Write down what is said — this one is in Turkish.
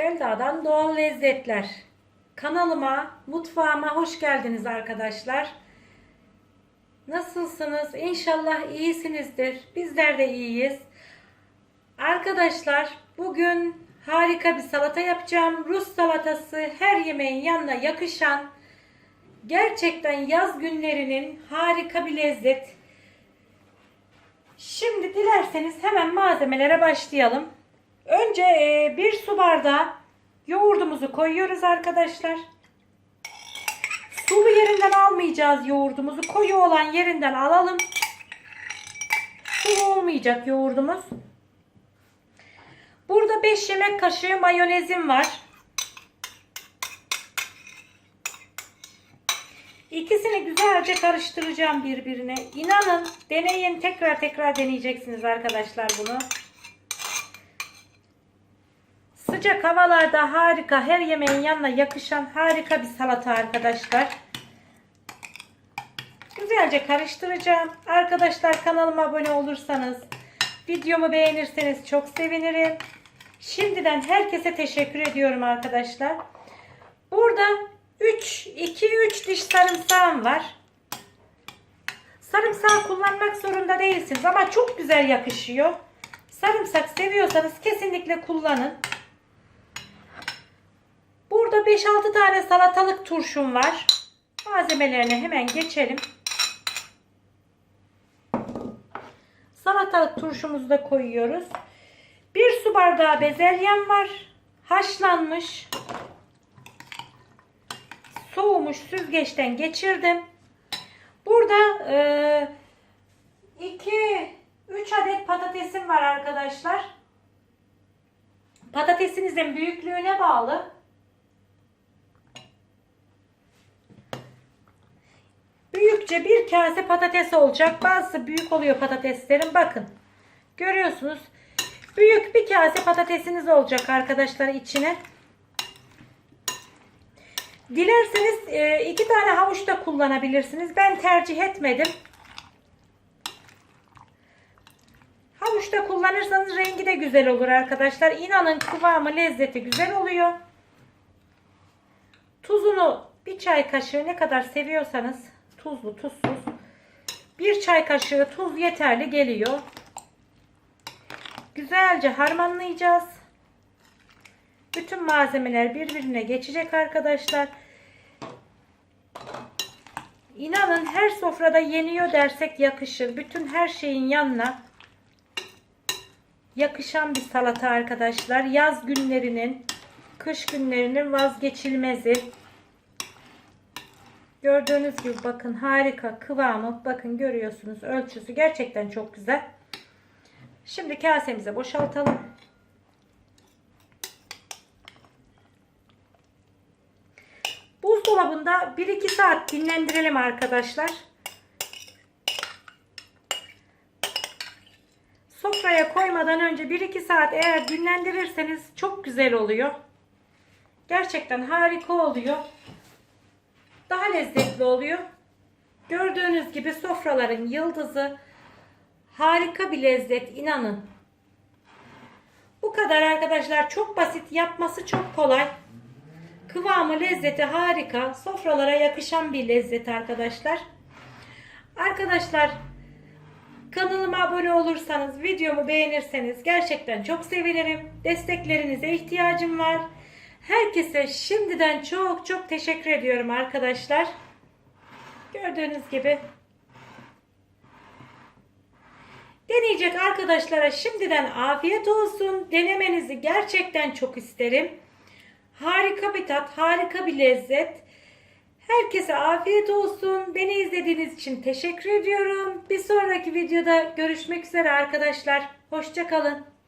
Selda'dan Doğal Lezzetler. Kanalıma, mutfağıma hoş geldiniz arkadaşlar. Nasılsınız? İnşallah iyisinizdir. Bizler de iyiyiz. Arkadaşlar bugün harika bir salata yapacağım. Rus salatası her yemeğin yanına yakışan gerçekten yaz günlerinin harika bir lezzet. Şimdi dilerseniz hemen malzemelere başlayalım. Önce e, bir su bardağı yoğurdumuzu koyuyoruz arkadaşlar. Sulu yerinden almayacağız yoğurdumuzu. Koyu olan yerinden alalım. Sulu olmayacak yoğurdumuz. Burada 5 yemek kaşığı mayonezim var. İkisini güzelce karıştıracağım birbirine. İnanın deneyin tekrar tekrar deneyeceksiniz arkadaşlar bunu. Sıcak havalarda harika her yemeğin yanına yakışan harika bir salata arkadaşlar. Güzelce karıştıracağım. Arkadaşlar kanalıma abone olursanız, videomu beğenirseniz çok sevinirim. Şimdiden herkese teşekkür ediyorum arkadaşlar. Burada 3 2 3 diş sarımsağım var. Sarımsağı kullanmak zorunda değilsiniz ama çok güzel yakışıyor. Sarımsak seviyorsanız kesinlikle kullanın. Burada 5-6 tane salatalık turşum var. Malzemelerine hemen geçelim. Salatalık turşumuzu da koyuyoruz. Bir su bardağı bezelyem var. Haşlanmış. Soğumuş süzgeçten geçirdim. Burada 2 3 adet patatesim var arkadaşlar. Patatesinizin büyüklüğüne bağlı. Büyükçe bir kase patates olacak. Bazısı büyük oluyor patateslerin. Bakın. Görüyorsunuz. Büyük bir kase patatesiniz olacak arkadaşlar içine. Dilerseniz e, iki tane havuç da kullanabilirsiniz. Ben tercih etmedim. Havuç da kullanırsanız rengi de güzel olur arkadaşlar. İnanın kıvamı, lezzeti güzel oluyor. Tuzunu bir çay kaşığı ne kadar seviyorsanız tuzlu tuzsuz bir çay kaşığı tuz yeterli geliyor. Güzelce harmanlayacağız. Bütün malzemeler birbirine geçecek arkadaşlar. İnanın her sofrada yeniyor dersek yakışır. Bütün her şeyin yanına yakışan bir salata arkadaşlar. Yaz günlerinin, kış günlerinin vazgeçilmezi. Gördüğünüz gibi bakın harika kıvamı. Bakın görüyorsunuz ölçüsü gerçekten çok güzel. Şimdi kasemize boşaltalım. Buzdolabında 1-2 saat dinlendirelim arkadaşlar. Sofraya koymadan önce 1-2 saat eğer dinlendirirseniz çok güzel oluyor. Gerçekten harika oluyor. Daha lezzetli oluyor. Gördüğünüz gibi sofraların yıldızı harika bir lezzet inanın. Bu kadar arkadaşlar çok basit yapması çok kolay. Kıvamı lezzeti harika. Sofralara yakışan bir lezzet arkadaşlar. Arkadaşlar kanalıma abone olursanız, videomu beğenirseniz gerçekten çok sevinirim. Desteklerinize ihtiyacım var. Herkese şimdiden çok çok teşekkür ediyorum arkadaşlar. Gördüğünüz gibi deneyecek arkadaşlara şimdiden afiyet olsun. Denemenizi gerçekten çok isterim. Harika bir tat, harika bir lezzet. Herkese afiyet olsun. Beni izlediğiniz için teşekkür ediyorum. Bir sonraki videoda görüşmek üzere arkadaşlar. Hoşçakalın.